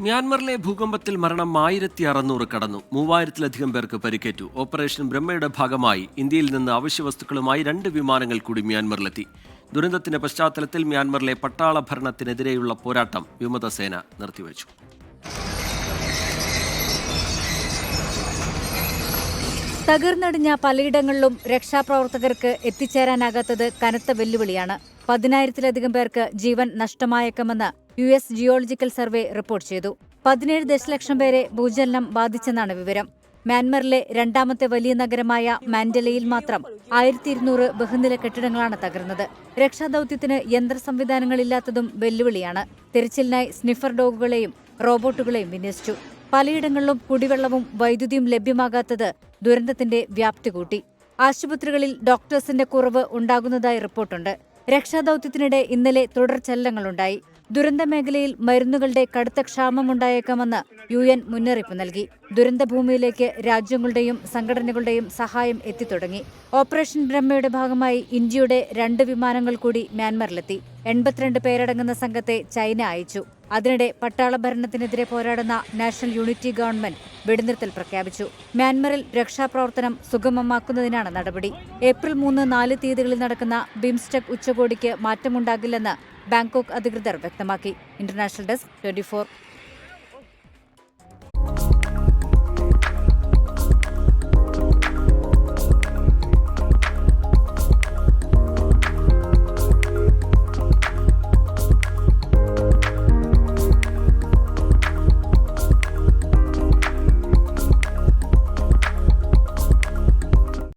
മ്യാൻമറിലെ ഭൂകമ്പത്തിൽ മരണം ആയിരത്തി അറുന്നൂറ് കടന്നു. മൂവായിരത്തിലധികം പേർക്ക് പരിക്കേറ്റു. ഓപ്പറേഷൻ ബ്രഹ്മയുടെ ഭാഗമായി ഇന്ത്യയിൽ നിന്ന് അവശ്യവസ്തുക്കളുമായി രണ്ട് വിമാനങ്ങൾ കൂടി മ്യാൻമറിലെത്തി. ദുരന്തത്തിന്റെ പശ്ചാത്തലത്തിൽ മ്യാൻമറിലെ പട്ടാള ഭരണത്തിനെതിരെയുള്ള പോരാട്ടം വിമതസേന നിർത്തിവച്ചു. തകർന്നടിഞ്ഞ പലയിടങ്ങളിലും രക്ഷാപ്രവർത്തകർക്ക് എത്തിച്ചേരാനാകാത്തത് കനത്ത വെല്ലുവിളിയാണ്. പതിനായിരത്തിലധികം പേർക്ക് ജീവൻ നഷ്ടമായേക്കുമെന്ന് U S geological survey report ചെയ്തു. പതിനേഴ് ദശലക്ഷം പേരെ ഭൂചലനം ബാധിച്ചെന്നാണ് വിവരം. മ്യാൻമറിലെ രണ്ടാമത്തെ വലിയ നഗരമായ മാൻഡലയിൽ മാത്രം ആയിരത്തി ഇരുന്നൂറ് ബഹുനില കെട്ടിടങ്ങളാണ് തകർന്നത്. രക്ഷാദൌത്യത്തിന് യന്ത്ര സംവിധാനങ്ങളില്ലാത്തതും വെല്ലുവിളിയാണ്. തിരച്ചിലിനായി സ്നിഫർ ഡോഗുകളെയും റോബോട്ടുകളെയും വിന്യസിച്ചു. പലയിടങ്ങളിലും കുടിവെള്ളവും വൈദ്യുതിയും ലഭ്യമാകാത്തത് ദുരന്തത്തിന്റെ വ്യാപ്തി കൂട്ടി. ആശുപത്രികളിൽ ഡോക്ടേഴ്സിന്റെ കുറവ് ഉണ്ടാകുന്നതായി റിപ്പോർട്ടുണ്ട്. രക്ഷാദൌത്യത്തിനിടെ ഇന്നലെ തുടർചലനങ്ങളുണ്ടായി ദുരന്ത മേഖലയിൽ മരുന്നുകളുടെ കടുത്ത ക്ഷാമമുണ്ടായേക്കാമെന്ന് യു എൻ മുന്നറിയിപ്പ് നൽകി. ദുരന്തഭൂമിയിലേക്ക് രാജ്യങ്ങളുടെയും സംഘടനകളുടെയും സഹായം എത്തിത്തുടങ്ങി. ഓപ്പറേഷൻ ബ്രഹ്മയുടെ ഭാഗമായി ഇന്ത്യയുടെ രണ്ട് വിമാനങ്ങൾ കൂടി മ്യാൻമറിലെത്തി. എൺപത്തിരണ്ട് പേരടങ്ങുന്ന സംഘത്തെ ചൈന അയച്ചു. അതിനിടെ പട്ടാള ഭരണത്തിനെതിരെ പോരാടുന്ന നാഷണൽ യൂണിറ്റി ഗവൺമെന്റ് വെടിനിർത്തൽ പ്രഖ്യാപിച്ചു. മ്യാൻമറിൽ രക്ഷാപ്രവർത്തനം സുഗമമാക്കുന്നതിനാണ് നടപടി. ഏപ്രിൽ മൂന്ന് നാല് തീയതികളിൽ നടക്കുന്ന ബിംസ്റ്റെക് ഉച്ചകോടിക്ക് മാറ്റമുണ്ടാകില്ലെന്ന് ബാങ്കോക്ക് അധികൃതർ വ്യക്തമാക്കി. International desk twenty